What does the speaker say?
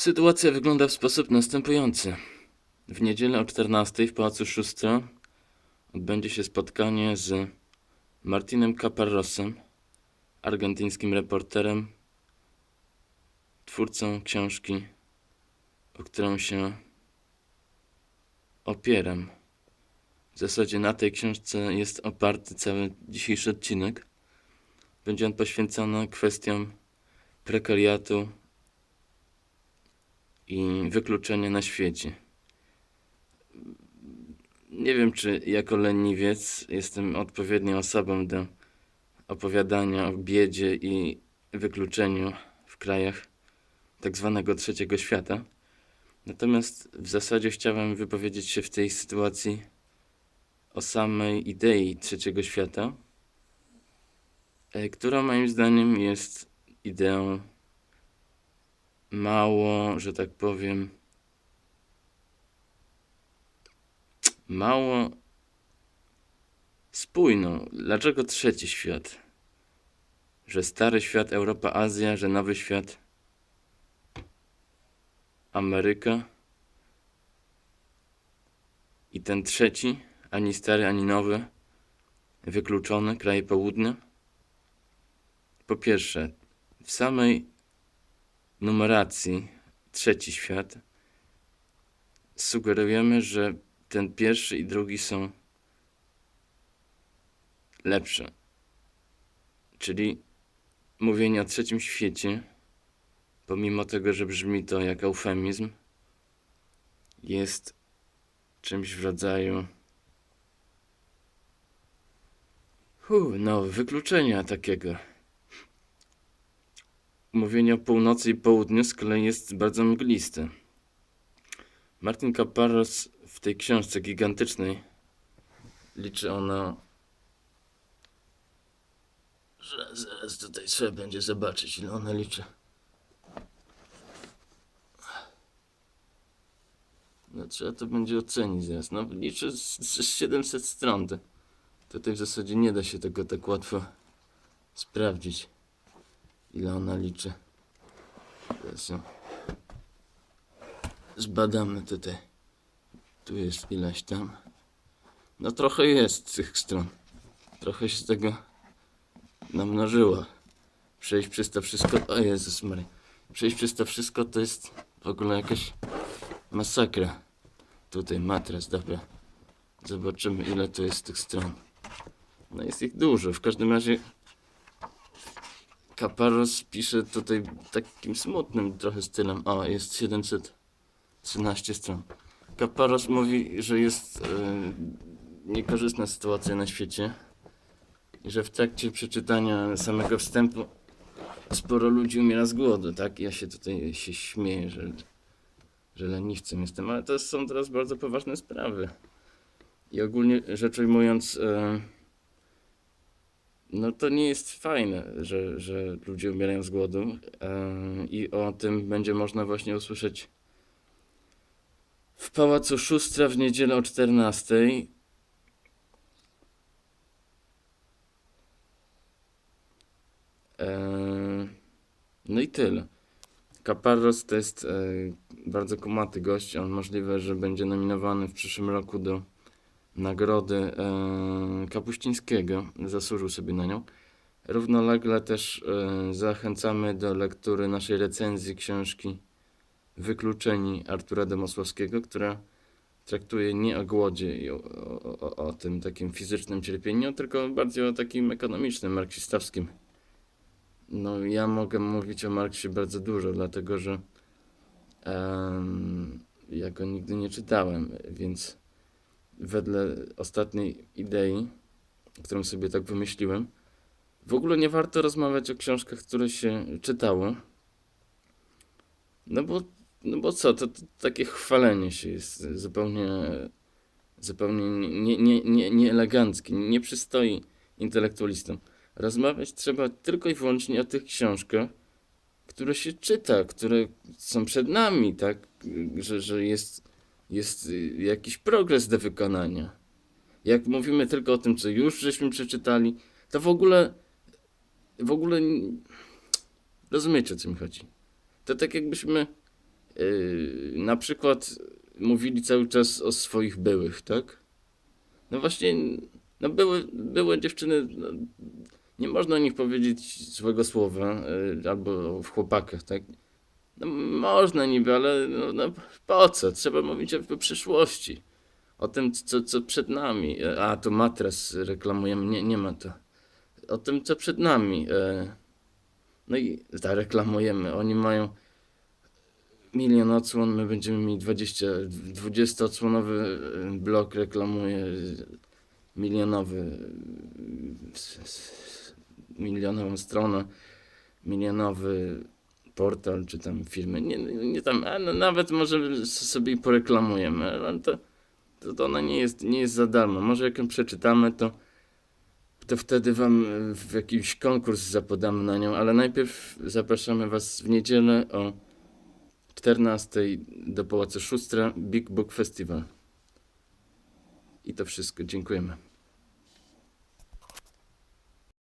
Sytuacja wygląda w sposób następujący. W niedzielę o 14 w Pałacu Szóstra odbędzie się spotkanie z Martinem Caparrosem, argentyńskim reporterem, twórcą książki, o którą się opieram. W zasadzie na tej książce jest oparty cały dzisiejszy odcinek. Będzie on poświęcony kwestiom prekariatu i wykluczenia na świecie. Nie wiem, czy jako leniwiec jestem odpowiednią osobą do opowiadania o biedzie i wykluczeniu w krajach tak zwanego trzeciego świata. Natomiast w zasadzie chciałem wypowiedzieć się w tej sytuacji o samej idei trzeciego świata, e, która moim zdaniem jest ideą mało, że tak powiem, mało spójną. Dlaczego trzeci świat? Że stary świat, Europa, Azja, że nowy świat, Ameryka i ten trzeci, ani stary, ani nowy, wykluczony, kraje południa? Po pierwsze, w samej numeracji trzeci świat sugerujemy, że ten pierwszy i drugi są lepsze. Czyli mówienie o trzecim świecie, pomimo tego, że brzmi to jak eufemizm, jest czymś w rodzaju no, wykluczenia takiego. Mówienie o północy i południu z kolei jest bardzo mgliste. Martin Caparros w tej książce gigantycznej liczy ona, że zaraz tutaj trzeba będzie zobaczyć, ile ona liczy. No trzeba to będzie ocenić zaraz. No liczy z, z 700 stron. Tutaj w zasadzie nie da się tego tak łatwo sprawdzić, ile ona liczy. Zbadamy tutaj. Tu jest ileś tam. No trochę jest tych stron. Trochę się tego namnożyło. Przejść przez to wszystko. O Jezus Maria. Przejść przez to wszystko to jest w ogóle jakaś masakra. Tutaj matras, dobra. Zobaczymy ile to jest tych stron. No jest ich dużo. W każdym razie Kaparos pisze tutaj takim smutnym trochę stylem. O, jest 713 stron. Kaparos mówi, że jest e, niekorzystna sytuacja na świecie i że w trakcie przeczytania samego wstępu sporo ludzi umiera z głodu, tak? Ja się tutaj się śmieję, że, że leniwcem jestem, ale to są teraz bardzo poważne sprawy. I ogólnie rzecz ujmując, e, no to nie jest fajne, że, że ludzie umierają z głodu i o tym będzie można właśnie usłyszeć w Pałacu Szóstra w niedzielę o 14. Eee, no i tyle. Caparros to jest e, bardzo kumaty gość. On możliwe, że będzie nominowany w przyszłym roku do nagrody e, Kapuścińskiego. Zasłużył sobie na nią. Równolegle też e, zachęcamy do lektury naszej recenzji książki Wykluczeni Artura Demosławskiego, która traktuje nie o głodzie i o, o, o, tym takim fizycznym cierpieniu, tylko bardziej o takim ekonomicznym, marksistowskim. No, ja mogę mówić o Marksie bardzo dużo, dlatego że em, ja go nigdy nie czytałem, więc wedle ostatniej idei, którą sobie tak wymyśliłem, w ogóle nie warto rozmawiać o książkach, które się czytało. No bo, no bo co, to, to takie chwalenie się jest zupełnie, zupełnie nie, nie, nie, nieeleganckie, nie, nie przystoi intelektualistom. Rozmawiać trzeba tylko i wyłącznie o tych książkach, które się czyta, które są przed nami, tak? Że, że jest, jest y, jakiś progres do wykonania. Jak mówimy tylko o tym, co już żeśmy przeczytali, to w ogóle, w ogóle, rozumiecie o co mi chodzi. To tak jakbyśmy Yy, na przykład mówili cały czas o swoich byłych, tak? No właśnie, no były, były dziewczyny, no, nie można o nich powiedzieć złego słowa, yy, albo o chłopakach, tak? No można niby, ale no, no, po co? Trzeba mówić o, o przyszłości. O tym, co, co przed nami. E, A, to matres reklamujemy. Nie, nie ma to. O tym, co przed nami. E, No i zareklamujemy. Oni mają milion odsłon, my będziemy mieli 20, 20 odsłonowy blok reklamuje milionowy milionową stronę, milionowy portal czy tam firmy. Nie, nie tam, a no, nawet może sobie poreklamujemy, ale to, to, to ona nie jest, nie jest za darmo. Może jak ją przeczytamy, to to wtedy wam e, w jakiś konkurs zapodamy na nią, ale najpierw zapraszamy was w niedzielę o 14 do Pałacu Szustra Big Book Festival. I to wszystko. Dziękujemy.